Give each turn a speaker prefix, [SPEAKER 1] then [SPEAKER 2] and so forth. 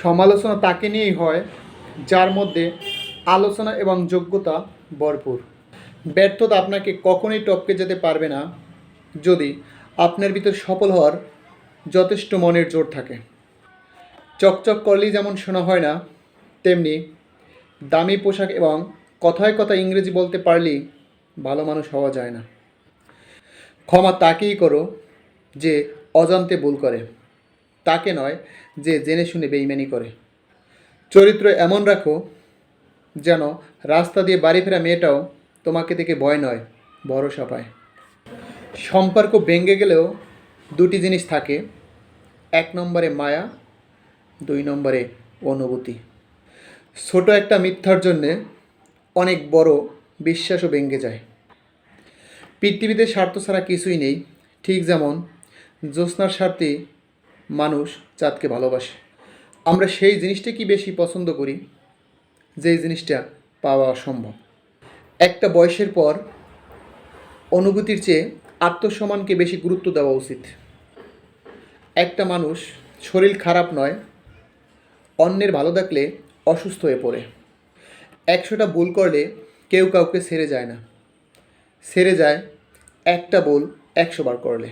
[SPEAKER 1] সমালোচনা তাকে নিয়েই হয়, যার মধ্যে আলোচনা এবং যোগ্যতা ভরপুর। ব্যর্থতা আপনাকে কখনোই টপকে যেতে পারবে না, যদি আপনার ভিতর সফল হওয়ার যথেষ্ট মনের জোর থাকে। চকচক করলেই যেমন শোনা হয় না, তেমনি দামি পোশাক এবং কথায় কথা ইংরেজি বলতে পারলেই ভালো মানুষ হওয়া যায় না। ক্ষমা তাকেই করো যে অজান্তে ভুল করে। তাকে নয়, যে জেনে শুনে বেইমানি করে। চরিত্র এমন রাখো, যেন রাস্তা দিয়ে বাড়ি ফেরা মেয়েটাও তোমাকে দেখে ভয় নয়, ভরসা পায়। সম্পর্ক ভেঙে গেলেও দুটি জিনিস থাকে, এক নম্বরে মায়া, দুই নম্বরে অনুভূতি। ছোট একটা মিথ্যার জন্যে অনেক বড় বিশ্বাসও ভেঙে যায়। পৃথিবীতে স্বার্থ ছাড়া কিছুই নেই, ঠিক যেমন জ্যোৎস্নার স্বার্থে মানুষ চাঁদকে ভালোবাসে। আমরা সেই জিনিসটা কি বেশি পছন্দ করি, যেই জিনিসটা পাওয়া অসম্ভব। একটা বয়সের পর অনুভূতির চেয়ে আত্মসম্মানকে বেশি গুরুত্ব দেওয়া উচিত। একটা মানুষ শরীর খারাপ নয়, অন্যের ভালো থাকলে অসুস্থ হয়ে পড়ে। একশোটা ভুল করলে কেউ কাউকে সেরে যায় না। সেরে যায় একটা ভুল একশো বার করলে।